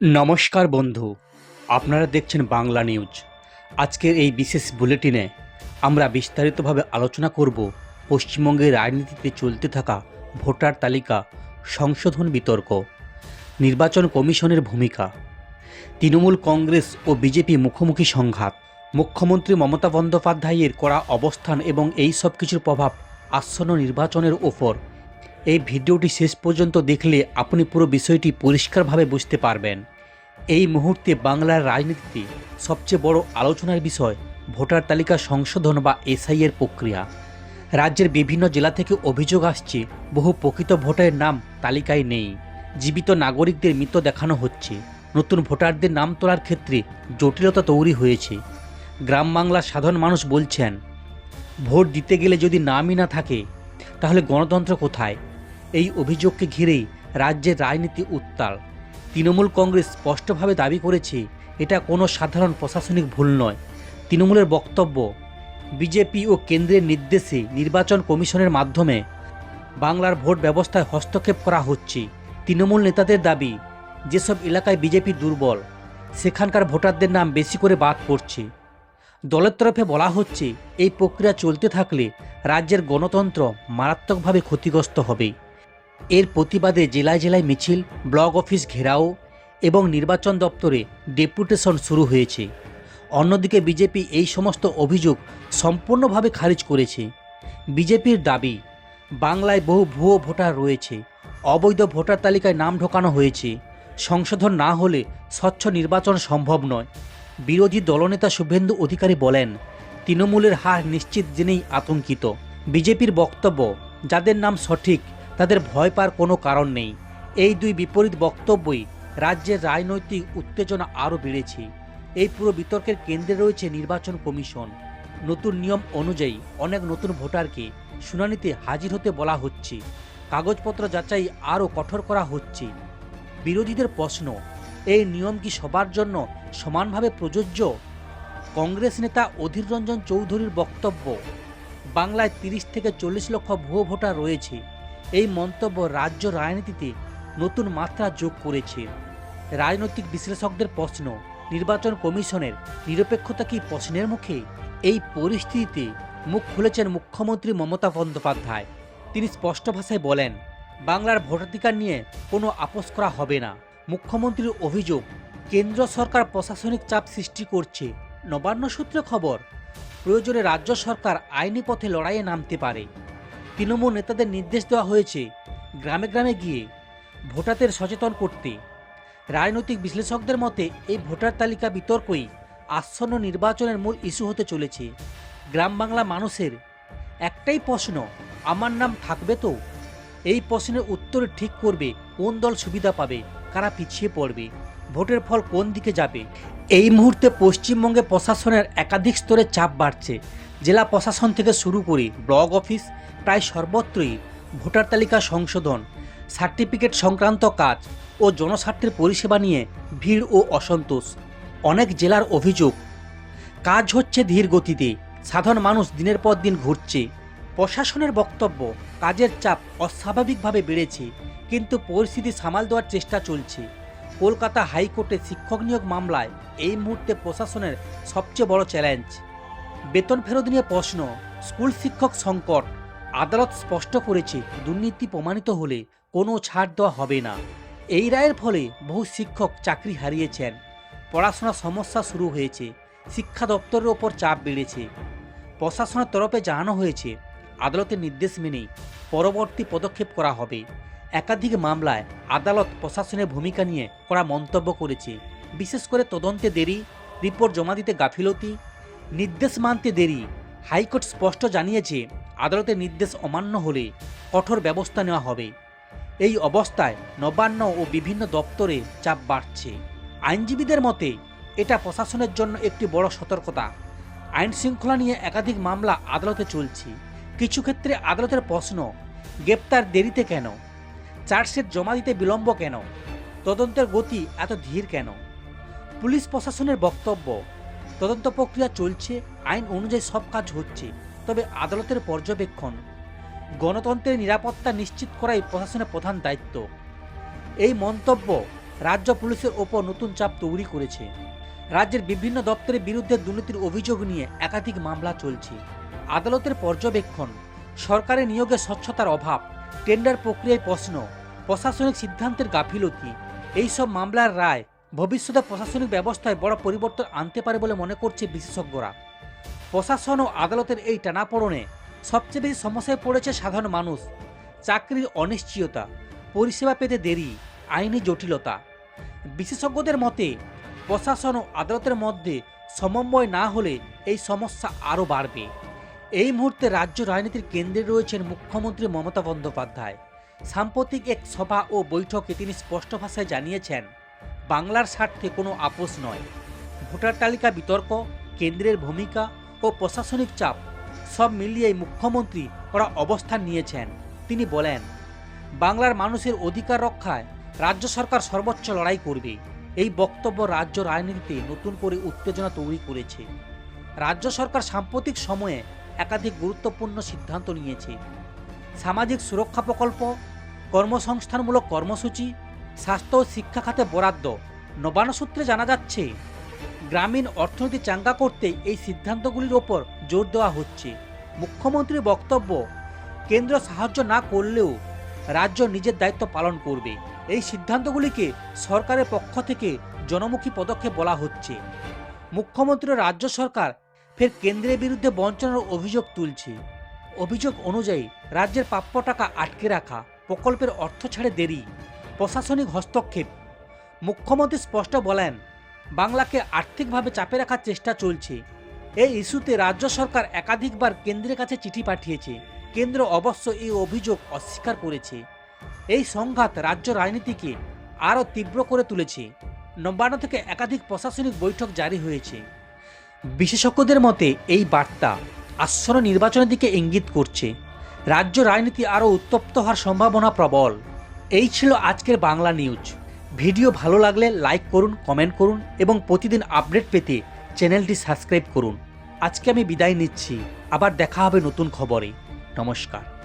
নমস্কার বন্ধু, আপনারা দেখছেন বাংলা নিউজ। আজকের এই বিশেষ বুলেটিনে আমরা বিস্তারিতভাবে আলোচনা করব পশ্চিমবঙ্গের রাজনীতিতে চলতে থাকা ভোটার তালিকা, সংশোধন বিতর্ক, নির্বাচন কমিশনের ভূমিকা, তৃণমূল কংগ্রেস ও বিজেপি মুখোমুখি সংঘাত, মুখ্যমন্ত্রী মমতা বন্দ্যোপাধ্যায়ের করা অবস্থান এবং এই সব কিছুর প্রভাব আসন্ন নির্বাচনের ওপর এই ভিডিওটি শেষ পর্যন্ত দেখলে আপনি পুরো বিষয়টি পরিষ্কারভাবে বুঝতে পারবেন। এই মুহূর্তে বাংলার রাজনীতিতে সবচেয়ে বড় আলোচনার বিষয় ভোটার তালিকা সংশোধন বা এসআইয়ের প্রক্রিয়া। রাজ্যের বিভিন্ন জেলা থেকে অভিযোগ আসছে, বহু প্রকৃত ভোটারের নাম তালিকায় নেই। জীবিত নাগরিকদের মৃত দেখানো হচ্ছে। নতুন ভোটারদের নাম তোলার ক্ষেত্রে জটিলতা তৈরি হয়েছে। গ্রাম বাংলার সাধারণ মানুষ বলছেন, ভোট দিতে গেলে যদি নামই না থাকে, তাহলে গণতন্ত্র কোথায়? এই অভিযোগকে ঘিরেই রাজ্যের রাজনীতি উত্তাল। তৃণমূল কংগ্রেস স্পষ্টভাবে দাবি করেছে, এটা কোনো সাধারণ প্রশাসনিক ভুল নয়। তৃণমূলের বক্তব্য, বিজেপি ও কেন্দ্রের নির্দেশে নির্বাচন কমিশনের মাধ্যমে বাংলার ভোট ব্যবস্থায় হস্তক্ষেপ করা হচ্ছে। তৃণমূল নেতাদের দাবি, যেসব এলাকায় বিজেপি দুর্বল, সেখানকার ভোটারদের নাম বেশি করে বাদ পড়ছে। দলের তরফে বলা হচ্ছে, এই প্রক্রিয়া চলতে থাকলে রাজ্যের গণতন্ত্র মারাত্মকভাবে ক্ষতিগ্রস্ত হবে। এর প্রতিবাদে জেলায় জেলায় মিছিল, ব্লক অফিস ঘেরাও এবং নির্বাচন দপ্তরে ডেপুটেশন শুরু হয়েছে। অন্যদিকে বিজেপি এই সমস্ত অভিযোগ সম্পূর্ণভাবে খারিজ করেছে। বিজেপির দাবি, বাংলায় বহু ভুয়ো ভোটার রয়েছে। অবৈধ ভোটার তালিকায় নাম ঢোকানো হয়েছে। সংশোধন না হলে স্বচ্ছ নির্বাচন সম্ভব নয়। বিরোধী দলনেতা শুভেন্দু অধিকারী বলেন, তৃণমূলের হার নিশ্চিত জেনেই আতঙ্কিত। বিজেপির বক্তব্য, যাদের নাম সঠিক তাদের ভয় পাওয়ার কোনো কারণ নেই। এই দুই বিপরীত বক্তব্যই রাজ্যের রাজনৈতিক উত্তেজনা আরও বেড়েছে। এই পুরো বিতর্কের কেন্দ্রে রয়েছে নির্বাচন কমিশন। নতুন নিয়ম অনুযায়ী অনেক নতুন ভোটারকে শুনানিতে হাজির হতে বলা হচ্ছে। কাগজপত্র যাচাই আরও কঠোর করা হচ্ছে। বিরোধীদের প্রশ্ন, এই নিয়ম কি সবার জন্য সমানভাবে প্রযোজ্য? কংগ্রেস নেতা অধীর রঞ্জন চৌধুরীর বক্তব্য, বাংলায় তিরিশ থেকে চল্লিশ লক্ষ ভুয়ো ভোটার রয়েছে। এই মন্তব্য রাজ্য রাজনীতিতে নতুন মাত্রা যোগ করেছে। রাজনৈতিক বিশ্লেষকদের প্রশ্ন, নির্বাচন কমিশনের নিরপেক্ষতা কি প্রশ্নের মুখে? এই পরিস্থিতিতে মুখ খুলেছেন মুখ্যমন্ত্রী মমতা বন্দ্যোপাধ্যায়। তিনি স্পষ্ট ভাষায় বলেন, বাংলার ভোটাধিকার নিয়ে কোনো আপোষ করা হবে না। মুখ্যমন্ত্রীর অভিযোগ, কেন্দ্র সরকার প্রশাসনিক চাপ সৃষ্টি করছে। নবান্ন সূত্রে খবর, প্রয়োজনে রাজ্য সরকার আইনি পথে লড়াইয়ে নামতে পারে। তৃণমূল নেতাদের নির্দেশ দেওয়া হয়েছে গ্রামে গ্রামে গিয়ে ভোটারদের সচেতন করতে। রাজনৈতিক বিশ্লেষকদের মতে, এই ভোটার তালিকা বিতর্কই আসন্ন নির্বাচনের মূল ইস্যু হতে চলেছে। গ্রাম বাংলা মানুষের একটাই প্রশ্ন, আমার নাম থাকবে তো? এই প্রশ্নের উত্তর ঠিক করবে, কোন দল সুবিধা পাবে, কারা পিছিয়ে পড়বে, ভোটের ফল কোন দিকে যাবে? এই মুহূর্তে পশ্চিমবঙ্গে প্রশাসনের একাধিক স্তরে চাপ বাড়ছে। জেলা প্রশাসন থেকে শুরু করে ব্লক অফিস প্রায় সর্বত্রই ভোটার তালিকা সংশোধন, সার্টিফিকেট সংক্রান্ত কাজ ও জনস্বার্থের পরিষেবা নিয়ে ভিড় ও অসন্তোষ। অনেক জেলার অভিযোগ, কাজ হচ্ছে ধীর গতিতে, সাধারণ মানুষ দিনের পর দিন ঘুরছে। প্রশাসনের বক্তব্য, কাজের চাপ অস্বাভাবিকভাবে বেড়েছে, কিন্তু পরিস্থিতি সামাল দেওয়ার চেষ্টা চলছে। কলকাতা হাইকোর্টে শিক্ষক নিয়োগ মামলায় এই মুহূর্তে প্রশাসনের সবচেয়ে বড় চ্যালেঞ্জ। বেতন ফেরত নিয়ে প্রশ্ন, স্কুল শিক্ষক সংকট আদালত স্পষ্ট করেছে, দুর্নীতি প্রমাণিত হলে কোনো ছাড় দেওয়া হবে না। এই রায়ের ফলে বহু শিক্ষক চাকরি হারিয়েছেন। পড়াশোনার সমস্যা শুরু হয়েছে, শিক্ষা দপ্তরের ওপর চাপ বেড়েছে। প্রশাসনের তরফে জানানো হয়েছে, আদালতের নির্দেশ মেনেই পরবর্তী পদক্ষেপ করা হবে। একাধিক মামলায় আদালত প্রশাসনের ভূমিকা নিয়ে করা মন্তব্য করেছে। বিশেষ করে তদন্তে দেরি, রিপোর্ট জমা দিতে গাফিলতি, নির্দেশ মানতে দেরি। হাইকোর্ট স্পষ্ট জানিয়েছে আদালতের নির্দেশ অমান্য হলে কঠোর ব্যবস্থা নেওয়া হবে। এই অবস্থায় নবান্ন ও বিভিন্ন দপ্তরে চাপ বাড়ছে। আইনজীবীদের মতে, এটা প্রশাসনের জন্য একটি বড় সতর্কতা। আইন শৃঙ্খলা নিয়ে একাধিক মামলা আদালতে চলছে। কিছু ক্ষেত্রে আদালতের প্রশ্ন, গ্রেপ্তার দেরিতে কেন? চার্জশিট জমা দিতে বিলম্ব কেন? তদন্তের গতি এত ধীর কেন? পুলিশ প্রশাসনের বক্তব্য, তদন্ত প্রক্রিয়া চলছে, আইন অনুযায়ী সব কাজ হচ্ছে। তবে আদালতের পর্যবেক্ষণ। গণতন্ত্রের নিরাপত্তা নিশ্চিত করাই প্রশাসনের প্রধান দায়িত্ব। এই মন্তব্য রাজ্য পুলিশের ওপর নতুন চাপ তৈরি করেছে। রাজ্যের বিভিন্ন দপ্তরের বিরুদ্ধে দুর্নীতির অভিযোগ নিয়ে একাধিক মামলা চলছে। আদালতের পর্যবেক্ষণ, সরকারের নিয়োগে স্বচ্ছতার অভাব, টেন্ডার প্রক্রিয়ায় প্রশ্ন, প্রশাসনিক সিদ্ধান্তের গাফিলতি, এইসব মামলার রায় ভবিষ্যতে প্রশাসনিক ব্যবস্থায় বড় পরিবর্তন আনতে পারে বলে মনে করছে বিশেষজ্ঞরা। প্রশাসন ও আদালতের এই টানাপোড়নে সবচেয়ে বেশি সমস্যায় পড়েছে সাধারণ মানুষ। চাকরির অনিশ্চয়তা, পরিষেবা পেতে দেরি, আইনি জটিলতা। বিশেষজ্ঞদের মতে, প্রশাসন ও আদালতের মধ্যে সমন্বয় না হলে এই সমস্যা আরও বাড়বে। এই মুহূর্তে রাজ্য রাজনীতির কেন্দ্রে রয়েছেন মুখ্যমন্ত্রী মমতা বন্দ্যোপাধ্যায়। সাম্প্রতিক এক সভা ও বৈঠকে তিনি স্পষ্ট ভাষায় জানিয়েছেন, বাংলার স্বার্থে কোনো আপোষ নয়। ভোটার তালিকা বিতর্ক, কেন্দ্রের ভূমিকা ও প্রশাসনিক চাপ, সব মিলিয়ে মুখ্যমন্ত্রী ওরা অবস্থান নিয়েছেন। তিনি বলেন, বাংলার মানুষের অধিকার রক্ষায় রাজ্য সরকার সর্বোচ্চ লড়াই করবে। এই বক্তব্য রাজ্য রাজনীতিতে নতুন করে উত্তেজনা তৈরি করেছে। রাজ্য সরকার সাম্প্রতিক সময়ে একাধিক গুরুত্বপূর্ণ সিদ্ধান্ত নিয়েছে। সামাজিক সুরক্ষা প্রকল্প, কর্মসংস্থানমূলক কর্মসূচি, স্বাস্থ্য ও শিক্ষা খাতে বরাদ্দ, নবান্ন সূত্রে জানা যাচ্ছে গ্রামীণ অর্থনীতি চাঙ্গা করতে এই সিদ্ধান্তগুলির ওপর জোর দেওয়া হচ্ছে। মুখ্যমন্ত্রীর বক্তব্য, কেন্দ্র সাহায্য না করলেও রাজ্য নিজের দায়িত্ব পালন করবে। এই সিদ্ধান্তগুলিকে সরকারের পক্ষ থেকে জনমুখী পদক্ষেপ বলা হচ্ছে। মুখ্যমন্ত্রী রাজ্য সরকার ফের কেন্দ্রের বিরুদ্ধে বঞ্চনার অভিযোগ তুলছে। অভিযোগ অনুযায়ী রাজ্যের প্রাপ্য টাকা আটকে রাখা, প্রকল্পের অর্থ ছাড়ে দেরি, প্রশাসনিক হস্তক্ষেপ। মুখ্যমন্ত্রী স্পষ্ট বলেন বাংলাকে আর্থিকভাবে চাপে রাখার চেষ্টা চলছে। এই ইস্যুতে রাজ্য সরকার একাধিকবার কেন্দ্রের কাছে চিঠি পাঠিয়েছে। কেন্দ্র অবশ্য এই অভিযোগ অস্বীকার করেছে। এই সংঘাত রাজ্য রাজনীতিকে আরও তীব্র করে তুলেছে। নবান্ন থেকে একাধিক প্রশাসনিক বৈঠক জারি হয়েছে। বিশেষজ্ঞদের মতে, এই বার্তা আসন্ন নির্বাচনের দিকে ইঙ্গিত করছে। রাজ্য রাজনীতি আরও উত্তপ্ত হওয়ার সম্ভাবনা প্রবল। এই ছিল আজকের বাংলা নিউজ। ভিডিও ভালো লাগলে লাইক করুন, কমেন্ট করুন এবং প্রতিদিন আপডেট পেতে চ্যানেলটি সাবস্ক্রাইব করুন। আজকে আমি বিদায় নিচ্ছি। আবার দেখা হবে নতুন খবরে। নমস্কার।